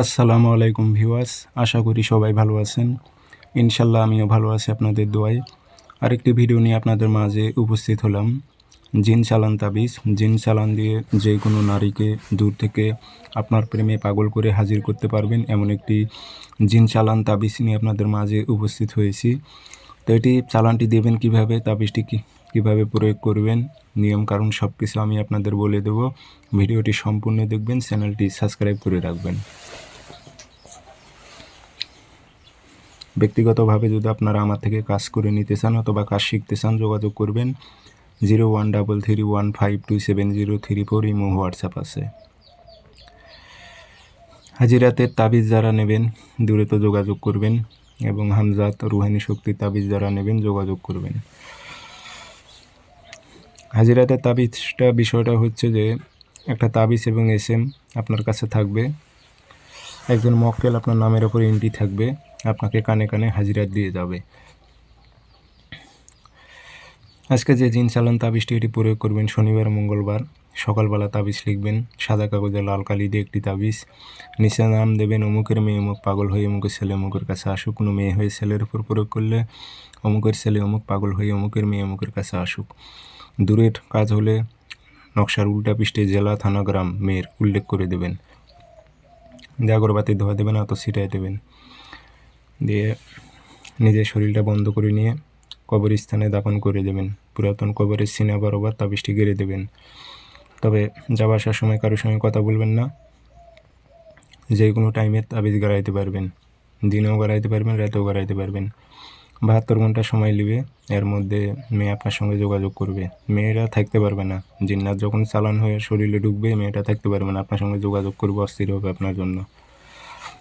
আসসালামু আলাইকুম ভিউয়ার্স, আশা করি সবাই ভালো আছেন। ইনশাল্লাহ আমিও ভালো আছি আপনাদের দোয়ায়। আরেকটি ভিডিও নিয়ে আপনাদের মাঝে উপস্থিত হলাম। জিন চালান তাবিজ। জিন চালান দিয়ে যে কোনো নারীকে দূর থেকে আপনার প্রেমে পাগল করে হাজির করতে পারবেন, এমন একটি জিন চালান তাবিজ নিয়ে আপনাদের মাঝে উপস্থিত হয়েছি। তো এটি চালানটি দেবেন কীভাবে, তাবিজটি কি, কীভাবে প্রয়োগ করবেন, নিয়ম কারণ সব কিছু আমি আপনাদের বলে দেব। ভিডিওটি সম্পূর্ণ দেখবেন, চ্যানেলটি সাবস্ক্রাইব করে রাখবেন। ব্যক্তিগতভাবে যদি আপনারা আমার থেকে কাজ করে নিতে চান অথবা কাজ শিখতে চান, যোগাযোগ করবেন zero one double three one five two seven zero three four imo WhatsApp আছে। হাজিরাতের তাবিজ যারা নেবেন, দূরে তো যোগাযোগ করবেন এবং হামজাত রুহানি শক্তির তাবিজ যারা নেবেন, যোগাযোগ করবেন। হাজিরাতের তাবিজটা বিষয়টা হচ্ছে যে, একটা তাবিজ এবং এস এম আপনার কাছে থাকবে। একজন মক্কেল আপনার নামের ওপর এন্ট্রি থাকবে। আপনাকে কানে কানে হাজিরা দিয়ে যাবে। আজকে যে জিন চালান তাবিজটি এটি প্রয়োগ করবেন শনিবার, মঙ্গলবার। সকালবেলা তাবিজ লিখবেন, সাদা কাগজে লাল কালি দিয়ে একটি তাবিজ। নিচে নাম দেবেন, অমুকের মেয়ে অমুক পাগল হয়ে অমুকের ছেলে অমুকের কাছে আসুক। কোনো মেয়ে হয়ে ছেলের উপর প্রয়োগ করলে, অমুকের ছেলে অমুক পাগল হয়ে অমুকের মেয়ে অমুকের কাছে আসুক। দূরের কাজ হলে নকশার উল্টা পৃষ্ঠে জেলা, থানা, গ্রাম, মেয়ের উল্লেখ করে দেবেন। দিয়ে আগরবাতি ধোয়া দেবেন অত ছিটাই দেবেন। দিয়ে নিজের শরীরটা বন্ধ করে নিয়ে কবরস্থানে দাপন করে দেবেন। পুরাতন কবরের সিনা বরাবর তাবিজটি গেড়ে দেবেন। তবে যাওয়া আসার সময় কারোর সঙ্গে কথা বলবেন না। যে কোনো টাইমে তাবিজ গাড়াইতে পারবেন। দিনেও গড়াইতে পারবেন, রাতেও গাড়াইতে পারবেন। বাহাত্তর ঘণ্টা সময় নেবে। এর মধ্যে মেয়ে আপনার সঙ্গে যোগাযোগ করবে। মেয়েরা থাকতে পারবে না। জিন্নাত যখন চালান হয়ে শরীরে ঢুকবে, মেয়েটা থাকতে পারবে না। আপনার সঙ্গে যোগাযোগ করবে অস্থির হবে আপনার জন্য।